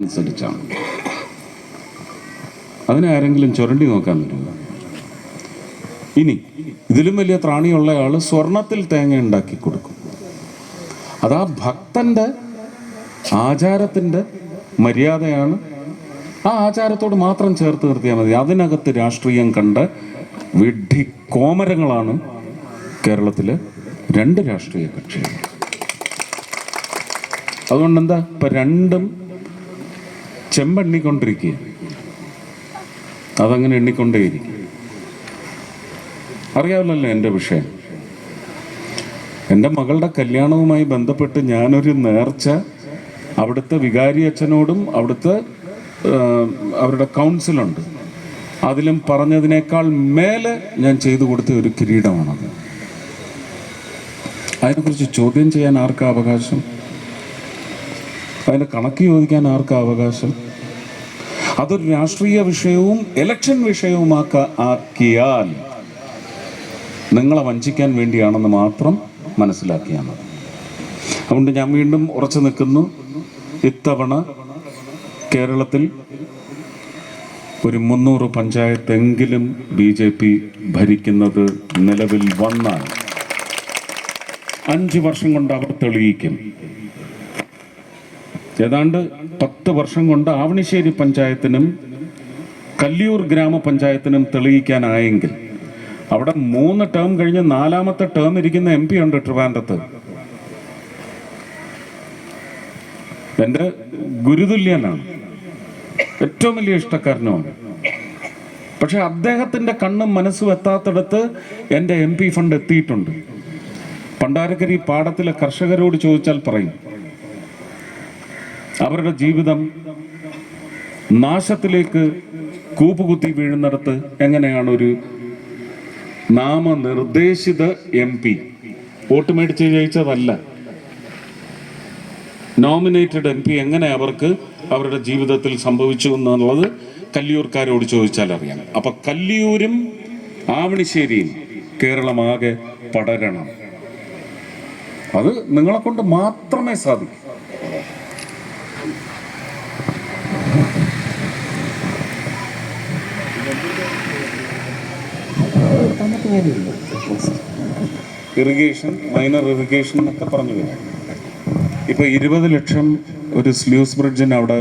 അനുസരിച്ചാണ്. അതിനെ ആരെങ്കിലും ചുരണ്ടി നോക്കാൻ പറ്റുമോ? ഇനി ഇതിലും വലിയ ത്രാണിയുള്ള ആൾ സ്വർണത്തിൽ തേങ്ങ ഉണ്ടാക്കി കൊടുക്കും. അതാ ഭക്തന്റെ ആചാരത്തിന്റെ മര്യാദയാണ്. ആ ആചാരത്തോട് മാത്രം ചേർത്ത് നിർത്തിയാൽ മതി. അതിനകത്ത് രാഷ്ട്രീയം കണ്ട് വിഡ്ഢി കോമരങ്ങളാണ് കേരളത്തിലെ രണ്ട് രാഷ്ട്രീയ കക്ഷികൾ. അതുകൊണ്ട് എന്താ ഇപ്പൊ രണ്ടും ചെമ്പെണ്ണിക്കൊണ്ടിരിക്കുക അതങ്ങനെ എണ്ണിക്കൊണ്ടേയിരിക്കും. അറിയാമല്ലോ എന്റെ വിഷയം. എന്റെ മകളുടെ കല്യാണവുമായി ബന്ധപ്പെട്ട് ഞാനൊരു നേർച്ച അവിടുത്തെ വികാരി അച്ഛനോടും അവിടുത്തെ അവരുടെ കൗൺസിലുണ്ട്. അതിലും പറഞ്ഞതിനേക്കാൾ മേലെ ഞാൻ ചെയ്തു കൊടുത്ത ഒരു കിരീടമാണത്. അതിനെക്കുറിച്ച് ചോദ്യം ചെയ്യാൻ ആർക്കാ അവകാശം? അതിന്റെ കണക്ക് ചോദിക്കാൻ ആർക്കാ അവകാശം? അതൊരു രാഷ്ട്രീയ വിഷയവും ഇലക്ഷൻ വിഷയവുമാക്ക ആക്കിയാൽ നിങ്ങളെ വഞ്ചിക്കാൻ വേണ്ടിയാണെന്ന് മാത്രം മനസ്സിലാക്കിയാൽ മതി. അതുകൊണ്ട് ഞാൻ വീണ്ടും ഉറച്ചു നിൽക്കുന്നു. ഇത്തവണ കേരളത്തിൽ ഒരു മുന്നൂറ് പഞ്ചായത്തെങ്കിലും ബി ജെ പി ഭരിക്കുന്നത് നിലവിൽ വന്നാൽ അഞ്ച് വർഷം കൊണ്ട് അവർ തെളിയിക്കും. ഏതാണ്ട് പത്ത് വർഷം കൊണ്ട് ആവണിശ്ശേരി പഞ്ചായത്തിനും കല്ലിയൂർ ഗ്രാമപഞ്ചായത്തിനും തെളിയിക്കാനായെങ്കിൽ അവിടെ മൂന്ന് ടേം കഴിഞ്ഞ് നാലാമത്തെ ടേം ഇരിക്കുന്ന എം പി ഉണ്ട് ട്രിവാൻഡ്രത്ത്. എന്റെ ഗുരുതുല്യനാണ്. ഏറ്റവും വലിയ ഇഷ്ടക്കാരനുമാണ്. പക്ഷെ അദ്ദേഹത്തിന്റെ കണ്ണും മനസ്സും എത്താത്തിടത്ത് എന്റെ എം പി ഫണ്ട് എത്തിയിട്ടുണ്ട്. പണ്ടാരക്കരി പാടത്തിലെ കർഷകരോട് ചോദിച്ചാൽ പറയും അവരുടെ ജീവിതം നാശത്തിലേക്ക് കൂപ്പുകുത്തി വീഴുന്നിടത്ത് എങ്ങനെയാണ് ഒരു നാമനിർദ്ദേശിത എം പി? വോട്ട് മേടിച്ച് ജയിച്ചതല്ല. നോമിനേറ്റഡ് എം പി എങ്ങനെ അവർക്ക് അവരുടെ ജീവിതത്തിൽ സംഭവിച്ചു എന്നുള്ളത് കല്ലിയൂർക്കാരോട് ചോദിച്ചാൽ അറിയാം. അപ്പൊ കല്ലിയൂരും ആവണിശ്ശേരിയും കേരളമാകെ പടരണം. അത് നിങ്ങളെ കൊണ്ട് മാത്രമേ സാധിക്കൂ. ഇറിഗേഷൻ മൈനർ ഇറിഗേഷൻ എന്നൊക്കെ പറഞ്ഞു വരും ഇപ്പൊ ഇരുപത് ലക്ഷം ഒരു സ്ലൂസ് ബ്രിഡ്ജിന് അവിടെ